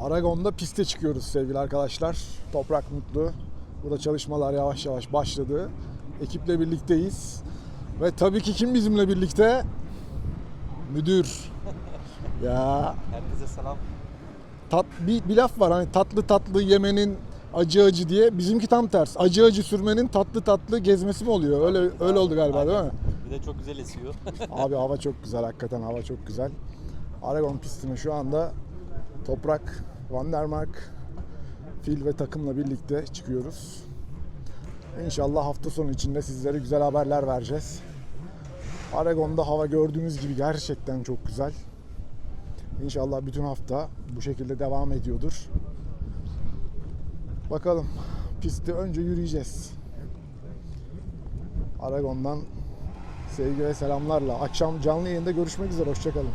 Aragon'da piste çıkıyoruz sevgili arkadaşlar. Toprak mutlu. Burada çalışmalar yavaş yavaş başladı. Ekiple birlikteyiz. Ve tabii ki kim bizimle birlikte? Müdür. Ya Herkese selam. tat, bir, bir laf var hani tatlı tatlı yemenin acı acı diye. Bizimki tam ters. Acı acı sürmenin tatlı tatlı gezmesi mi oluyor? Öyle öyle oldu galiba değil mi? Bir de çok güzel esiyor. Abi hava çok güzel hakikaten hava çok güzel. Aragon pistine şu anda Toprak, Van der Mark, Fil ve takımla birlikte çıkıyoruz. İnşallah hafta sonu içinde sizlere güzel haberler vereceğiz. Aragon'da hava gördüğünüz gibi gerçekten çok güzel. İnşallah bütün hafta bu şekilde devam ediyordur. Bakalım pisti önce yürüyeceğiz. Aragon'dan sevgi ve selamlarla. Akşam canlı yayında görüşmek üzere. Hoşçakalın.